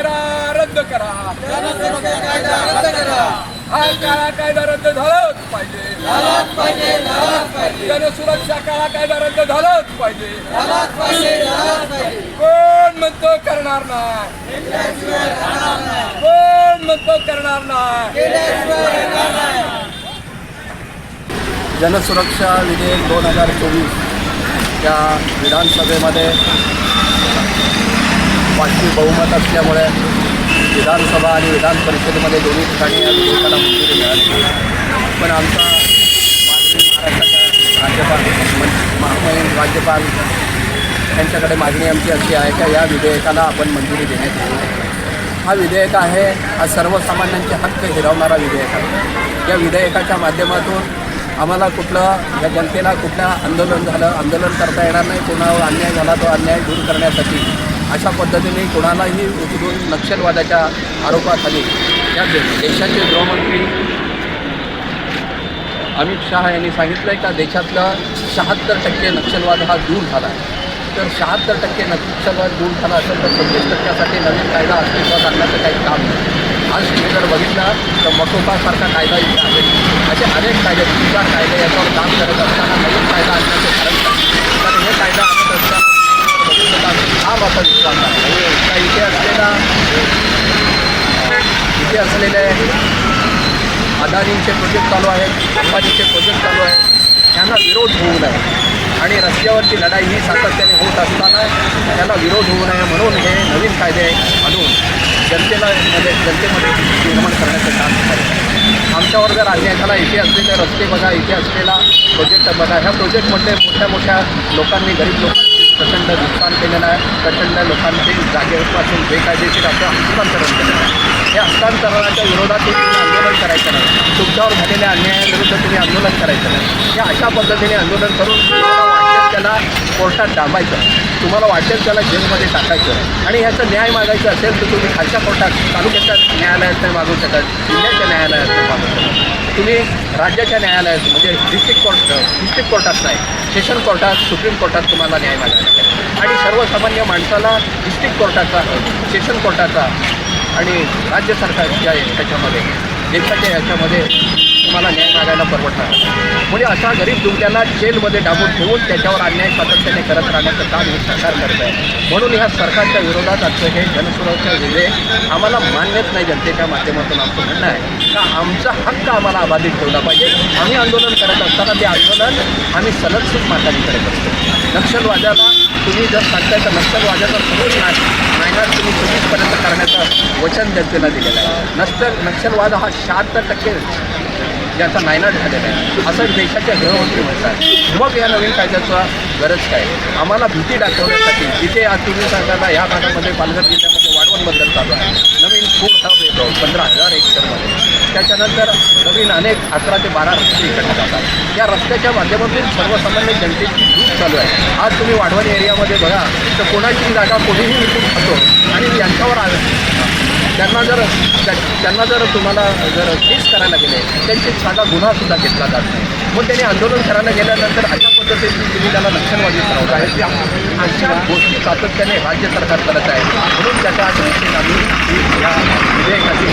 करा रद्द करा. हा काळा कायदा रद्द झालाच पाहिजे. जनसुरक्षा काळा कायदा रद्द झालाच पाहिजे. कोण म्हणतो करणार नाही? कोण म्हणतो करणार नाही? जनसुरक्षा विधेयक दोन हजार चोवीस या विधानसभेमध्ये पाचशे बहुमत असल्यामुळे विधानसभा आणि विधान परिषदेमध्ये दोन्ही ठिकाणी या विधेयकाला मंजुरी मिळाली. पण आमचा माननीय राज्यपाल मन- महामहिम राज्यपाल यांच्याकडे मागणी आमची अशी आहे का या विधेयकाला आपण मंजुरी देण्यात यावी हा विधेयक आहे हा सर्वसामान्यांचे हक्क हिरावणारा विधेयक आहे. या विधेयकाच्या माध्यमातून आम्हाला कुठलं या जनतेला कुठलं आंदोलन झालं आंदोलन करता येणार नाही कोणावर अन्याय झाला तो अन्याय दूर करण्यासाठी अशा पद्धतीने कोणालाही उचलून नक्षलवादाच्या आरोपाखाली या देशाचे गृहमंत्री अमित शहा यांनी सांगितलं आहे का देशातलं शहात्तर टक्के नक्षलवाद हा दूर झाला आहे. तर शहात्तर टक्के नक्षलवाद दूर झाला असेल तर सव्वीस टक्क्यासाठी नवीन कायदा अस्तित्वात आणण्याचं काही काम नाही. आज तुम्ही जर बघितला तर मकोपासारखा कायदा इथे आहे. असे अनेक कायदे तुमचा कायदे याच्यावर काम करत असताना नवीन कायदा आणण्याचं कारण काय तर हे कायदा आणत असताना बघितलं तर हा माझा विश्वास आहे का इथे असलेला असलेले असलेले अदानींचे प्रोजेक्ट चालू आहेत अंबानीचे प्रोजेक्ट चालू आहेत. त्यांना विरोध होऊ नये. आणि रस्त्यावरची लढाई ही सातत्याने होत असताना त्याला विरोध होऊ नये म्हणून हे नवीन कायदे आणून जनतेला मध्ये जनतेमध्ये निर्माण करण्याचं काम करत आहे. आमच्यावर जर अन्याय झाला इथे असलेले रस्ते बघा इथे असलेला प्रोजेक्ट बघा ह्या प्रोजेक्टमध्ये मोठ्या मोठ्या लोकांनी गरीब लोकांनी प्रचंड नुकसान केलेलं आहे. प्रचंड लोकांचे जागेपासून बेकायदेशीर असं हस्तांतरण केलेलं आहे. या हस्तांतरणाच्या विरोधात तुम्ही आंदोलन करायचं नाही. तुमच्यावर झालेल्या अन्यायाविरुद्ध तुम्ही आंदोलन करायचं नाही. या अशा पद्धतीने आंदोलन करून तुम्हाला वाटेल त्याला कोर्टात डांबायचं तुम्हाला वाटेल त्याला जेलमध्ये टाकायचं आणि ह्याचा न्याय मागायचं असेल तर तुम्ही खालच्या कोर्टात तालुक्याच्या न्यायालयात नाही मागू शकत जिल्ह्याच्या न्यायालयात नाही तुम्ही राज्याच्या न्यायालयात म्हणजे डिस्ट्रिक्ट कोर्ट डिस्ट्रिक्ट कोर्टात नाही सेशन कोर्टात सुप्रीम कोर्टात तुम्हाला न्याय मागायला लागेल आणि सर्वसामान्य माणसाला डिस्ट्रिक्ट कोर्टाचा सेशन कोर्टाचा आणि राज्य सरकारच्या त्याच्यामध्ये देशाच्या याच्यामध्ये तुम्हाला न्याय मागायला परवडणार म्हणजे अशा गरीब दुर्ग्याला जेलमध्ये डाबून ठेवून त्याच्यावर अन्याय सातत्याने करत राहण्याचं काम हे सरकार करत आहे म्हणून ह्या सरकारच्या विरोधात आजचं हे जनसुरक्षा विधेयक आम्हाला मान्यच नाही जनतेच्या माध्यमातून आमचं म्हणणं आहे. का आमचा हक्क आम्हाला अबाधित ठेवला पाहिजे? आम्ही आंदोलन करत असताना ते आंदोलन आम्ही सलगसूट मार्गाने करत असतो नक्षलवाद्याला तुम्ही जर सांगताय तर नक्षलवाद्याचा समोर नाही. नायनाट तुम्ही चोवीसपर्यंत करण्याचं वचन जनतेला दिलेलं आहे. नक्षल नक्षलवाद हा शहात्तर टक्के ज्याचा नायनाट झालेला आहे. असं देशाच्या गृहमंत्री म्हणतात. मग या नवीन कायद्याचा गरज काय? आम्हाला भीती दाखवण्यासाठी जिथे आज तुम्ही सांगायला या भागामध्ये पालघर जिल्ह्यामध्ये वाढवण बदल चालू आहे. नवीन फूड हब येतो पंधरा हजार एकरमध्ये. त्याच्यानंतर नवीन अनेक अकरा ते बारा रस्ते इकडे जातात. या रस्त्याच्या माध्यमातून सर्वसामान्य जनतेची लूट चालू आहे. आज तुम्ही वाढवण एरियामध्ये बघा तर कोणाची जागा कोणीही विकून खातो. आणि यांच्यावर आ- त्यांना जर त्यांना जर तुम्हाला जर केस करायला गेले त्यांची साधा गुन्हासुद्धा घेतला जात नाही. मग त्यांनी आंदोलन करायला गेल्यानंतर अशा पद्धतीने तुम्ही त्याला नक्षलवादी ठरवत आहे. अशा गोष्टी सातत्याने राज्य सरकार करत आहे. म्हणून त्याच्या दृष्टीने आम्ही या विधेयकाची